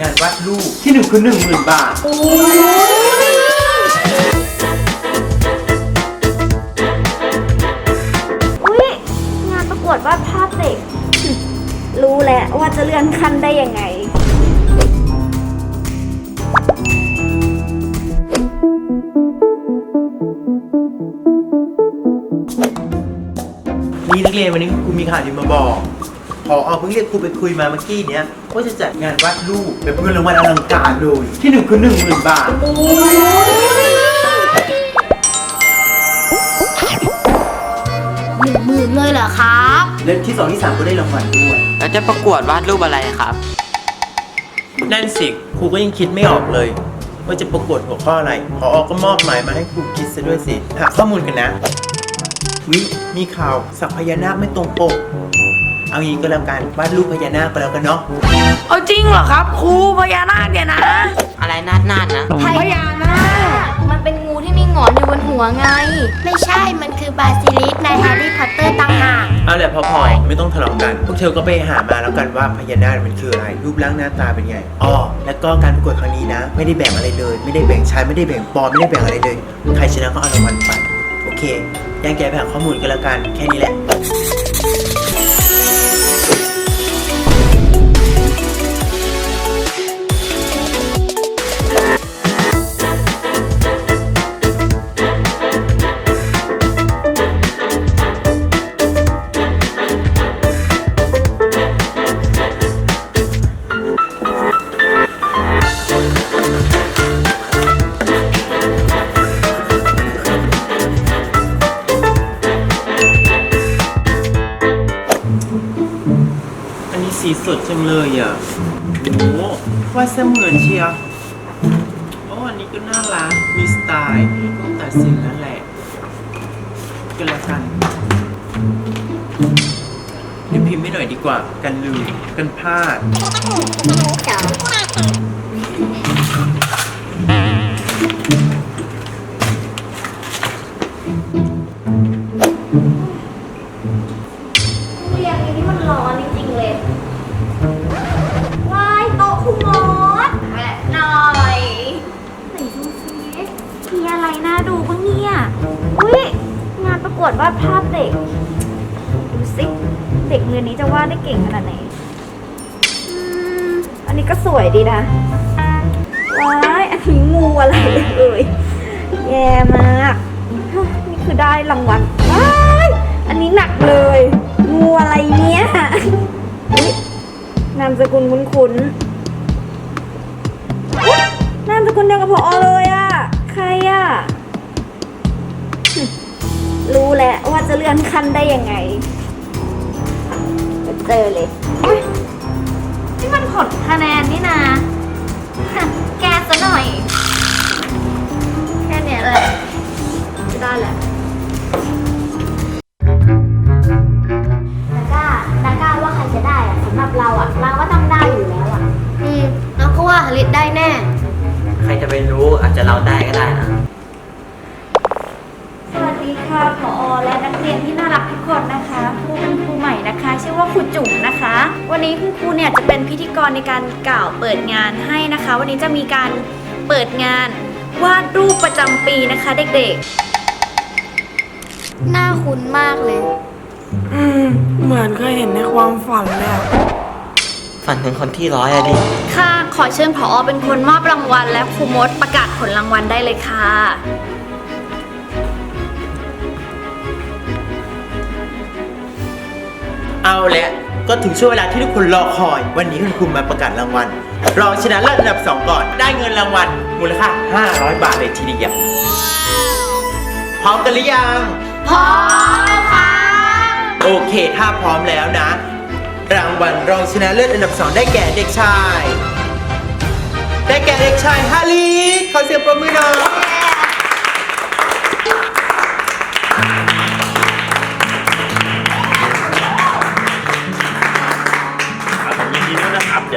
งานวาดรูปที่หนึ่งคือหนึ่งหมื่นบาท อุ้ยงานประกวดวาดภาพเด็ก รู้แล้วว่าจะเลื่อนขั้นได้ยังไง นี่นักเรียนวันนี้ครูมีข่าวดีมาบอก พออเพิ่งเรียกครูไปคุยมาเมื่อกี้เนี้ยว่าจะจัดงานวาดรูปแบบเพื่อรางวัลอลังการเลยที่หนึ่งคือหนึ่งหมื่นบาท หนึ่งหมื่นเลยเหรอครับ และที่สองที่สามก็ได้รางวัลด้วย แล้วจะประกวดวาดรูปอะไรครับ นั่นสิครูก็ยังคิดไม่ออกเลย ว่าจะประกวดหัวข้ออะไรพออก็มอบหมายมาให้ครูคิดซะด้วยสิหาข้อมูลกันนะวิมีข่าวสักพญานาคไม่ตรงปก เอางี้ก็แล้วกันวาดรูปพญานาคก็แล้วกันเนาะเอาจริงเหรอครับ ครูพญานาคเนี่ยนะอะไรนาดนาดนะพญานาคมันเป็นงูที่มีหงอนอยู่บนหัวไง ไม่ใช่มันคือบาซิลิสในแฮร์รี่พอตเตอร์ต่างหากเอาแหละพอพอไม่ต้องทะเลาะกัน พวกเธอก็ไปหามาแล้วกันว่าพญานาคมันคืออะไร รูปร่างหน้าตาเป็นไงอ๋อแล้วก็การประกวดครั้งนี้นะ ไม่ได้แบ่งอะไรเลย ไม่ได้แบ่งชายไม่ได้แบ่งปอไม่ได้แบ่งอะไรเลย ใครชนะก็เอารางวัลไป โอเคแยกแยะไปหาข้อมูลกันแล้วกัน แค่นี้แหละ สีสดจังเลยอะโอ้ว่าเสมือนเชียวโอ้อันนี้ก็น่ารัก มีสไตล์ต้องตัดสินแล้วแหละก็แล้วกันเดี๋ยวพิมพ์ไม่หน่อยดีกว่า กันลืมกันพลาด กวดวาดภาพเด็ก ดูสิเด็กเมือนี้จะวาดได้เก่งขนาดไหนอืมอันนี้ก็สวยดีนะว้ายอันนี้งูอะไรเอ่ยแย่มากนี่คือได้รางวัลว้ายอันนี้หนักเลย งูอะไรเนี่ยนามสกุลคุ้นๆอุ๊ยนามสกุลเดียวกับพอเลยอะใครอะ รู้แล้วว่าจะเลื่อนขั้นได้ยังไงเจอเลย อุ๊ยนี่มันผลคะแนนนี่นะ รียนที่น่ารักทุกคนนะคะครูเป็นครูใหม่นะคะชื่อว่าครูจุ๋มนะคะ วันนี้คุณครูเนี่ยจะเป็นพิธีกรในการกล่าวเปิดงานให้นะคะ วันนี้จะมีการเปิดงานวาดรูปประจำปีนะคะเด็กหน้าคุ้นมากเลย อืม เหมือนเคยเห็นในความฝันเลยอะฝันถึงคนที่ร้อยอะดิ ๆ ค่ะขอเชิญผอเป็นคนมอบรางวัล และครูมดประกาศผลรางวัลได้เลยค่ะ เอาละก็ถึงช่วงเวลาที่ทุกคนรอคอย วันนี้คุณครูมาประกาศรางวัลรองชนะเลิศอันดับ 2 ก่อน ได้เงินรางวัลมูลค่า 500 บาทเลยทีเดียวพร้อมกันหรือยัง พร้อมแล้วค่ะโอเค ถ้าพร้อมแล้วนะ รางวัลรองชนะเลิศอันดับ 2 ได้แก่เด็กชาย ได้แก่เด็กชายฮาริสขอเสียงปรบมือหน่อย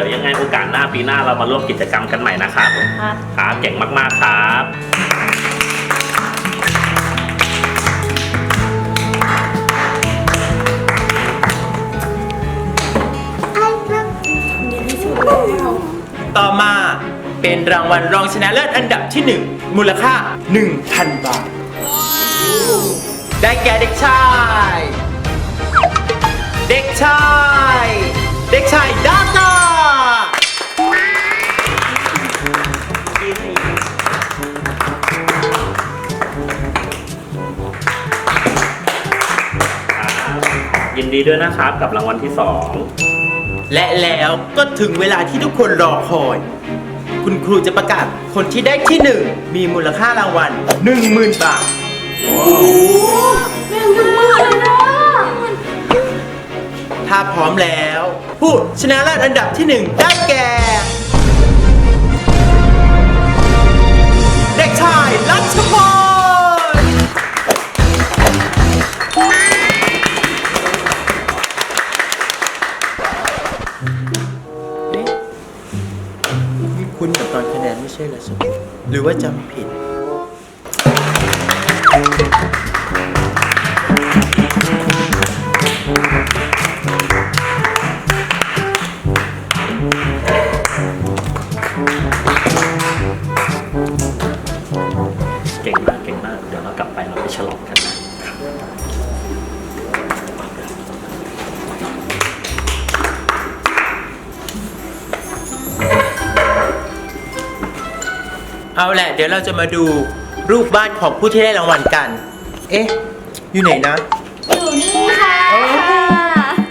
ด้วยนะครับเดี๋ยวยังไงโอกาสหน้าปีหน้าเรามาร่วมกิจกรรมกันใหม่นะครับครับเก่งมากๆครับไอ้ครับ ต่อมาเป็นรางวัลรองชนะเลิศอันดับที่ 1 มูลค่า 1,000 บาท ดีด้วยนะครับ กับรางวัลที่สองและแล้วก็ถึงเวลาที่ทุกคนรอคอย คุณครูจะประกาศคนที่ได้ที่หนึ่งมีมูลค่ารางวัล10,000 บาทถ้าพร้อมแล้ว ผู้ชนะเลิศอันดับที่หนึ่งได้แก่ เด็กชายรัชพล รือว่าจำผิด ดี๋ยวเราจะมาดูรูปบ้านของผู้ที่ได้รางวัลกัน เอ๊ะ อยู่ไหนนะอยู่นี่ค่ะ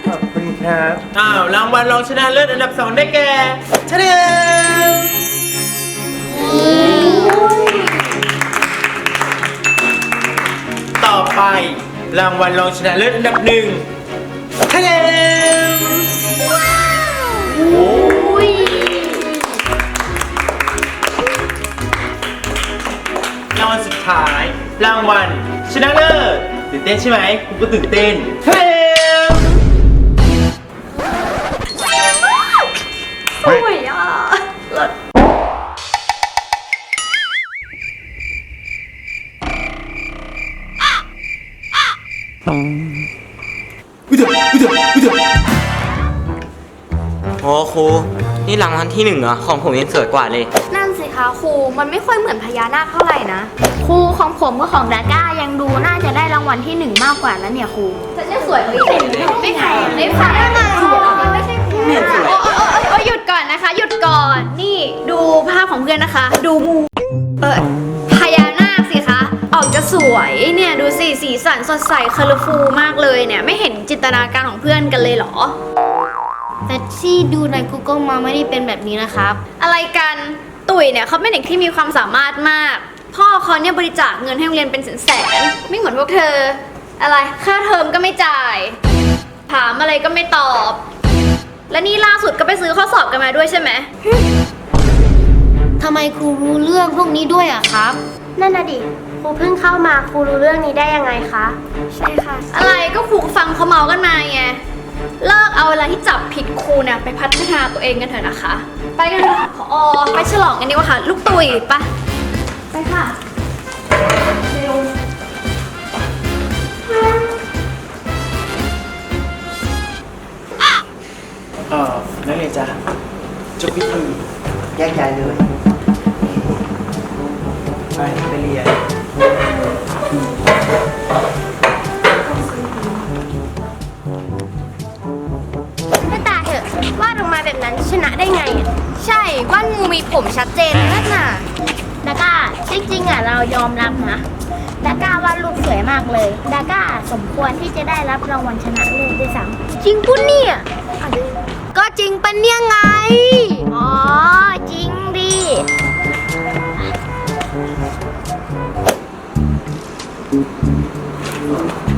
ขอบคุณครับอ้าวรางวัลรองชนะเลิศอันดับสองได้แก่ชะเดมต่อไปรางวัลรองชนะเลิศอันดับหนึ่ง นเต้นใช่ไหมคุณก็ตื่นเต้นชะเดมสวยอะเลิศอุ๊ยเดี๋ยวอุ๊ยเดี๋ยวอุ๊ยเดี๋ยวโอ้ครูนี่รางวัลที่หนึ่งเหรอของผมยังสวยกว่าเลยนั่นสิ คะครูมันไม่ค่อยเหมือนพญานาคเท่าไหร่นะครูของผมกับของดาก้ายังดูน่าจะได้รางวัลที่หนึ่งมากกว่าแล้วเนี่ยครูจะเนี่ยสวยกว่าอีกไม่แพงไม่แพงไม่ใช่โอ้โอ้โอ้โอ้หยุดก่อนนะคะ หยุดก่อนนี่ดูภาพของเพื่อนนะคะ ดูมูเออพญานาคสิคะ ออกจะสวยเนี่ยดูสิสีสันสดใสคาร์ฟูมากเลยเนี่ยไม่เห็นจินตนาการของเพื่อนกันเลยเหรอแต่ที่ดูใน Google มาไม่ได้เป็นแบบนี้นะครับ อะไรกัน ตุ๋ยเนี่ยเขาเป็นเด็กที่มีความสามารถมาก พ่อเขาเนี่ยบริจาคเงินให้โรงเรียนเป็นแสนๆไม่เหมือนพวกเธอ อะไรค่าเทอมก็ไม่จ่าย ถามอะไรก็ไม่ตอบ และนี่ล่าสุดก็ไปซื้อข้อสอบกันมาด้วยใช่ไหมทำไมครูรู้เรื่องพวกนี้ด้วยอะครับ นั่นน่ะดิ ครูเพิ่งเข้ามาครูรู้เรื่องนี้ได้ยังไงคะ ใช่ค่ะ อะไรก็ครูฟังเขาเมากันมาไง เลิกเอาเวลาที่จับผิดครูเนี่ยไปพัฒนาตัวเองกันเถอะนะคะ ไปกันเถอะค่ะพอไปฉลองกันดีกว่าค่ะ ลูกตุ๋ยไปะไปค่ะเร็วเออนักเรียนจ้ะจบพิธีแยกย้ายเลย ไปไปเรียน แบบนั้นชนะได้ไงอะใช่ว่านงูมีผมชัดเจนนั่นน่ะดาก้าจริงๆอะเรายอมรับนะดาก้าวาดรูปสวยมากเลยดาก้าสมควรที่จะได้รับรางวัลชนะเลิศด้วยซ้ำจริงปุ้นเนี่ยก็จริงปะเนี่ยไงอ๋อจริงดิ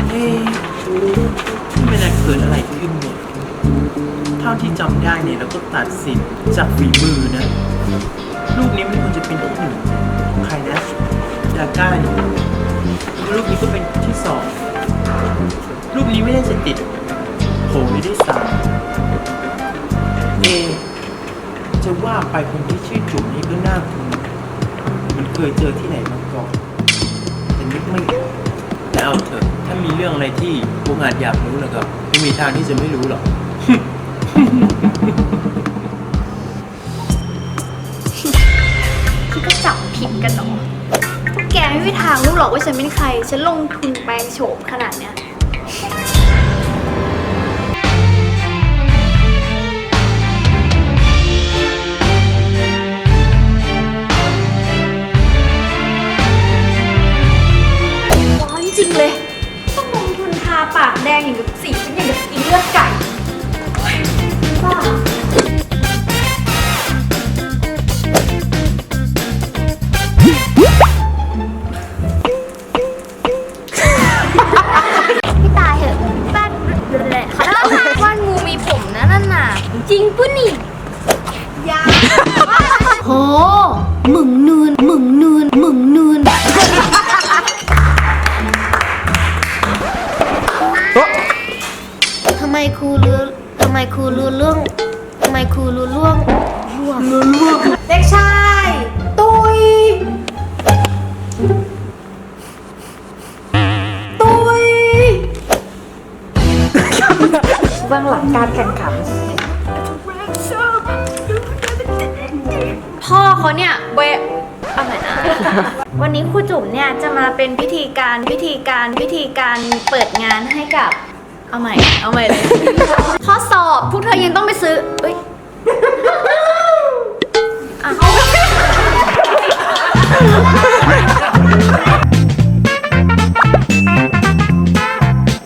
เอ๊ะมันเกิดอะไรขึ้นเนี่ย เท่าที่จำได้เนี่ยเราก็ตัดสินจากฝีมือนะ รูปนี้มันควรจะเป็นที่หนึ่งของใครนะดาก้าเนี่ยรูปนี้ก็เป็นที่สองรูปนี้ไม่ได้จะติดโผล่ไม่ได้สามเอจะว่าไปคนที่ชื่อจุ๋มนี่ก็น่าคุ้นมันเคยเจอที่ไหนมาก่อนแต่นึกไม่ออกแต่เอาเถอะถ้ามีเรื่องอะไรที่พวกอาจอยากรู้แล้วก็ไม่มีทางที่จะไม่รู้หรอก ที่ก็จับผิดกันเนาะแกไม่มีทางรู้หรอกว่าฉันเป็นใคร ฉันลงทุนแปลงโฉมขนาดเนี้ย จริงปุ้นี่โหมึงนูนมึงนูนมึงนูนทำไมครูรู้ทำไมครูรู้เรื่องทำไมครูรู้เรื่องร่วงเด็กชายตุยตุยเบื้องหลังการแข่งขัน พ่อเขาเนี่ยเบวเอาใหม่นะวันนี้ครูจุ๋มเนี่ยจะมาเป็นพิธีการพิธีการพิธีการเปิดงานให้กับ เอาใหม่ เอาใหม่เลยข้อสอบพวกเธอยังต้องไปซื้อเอ้ยอ้า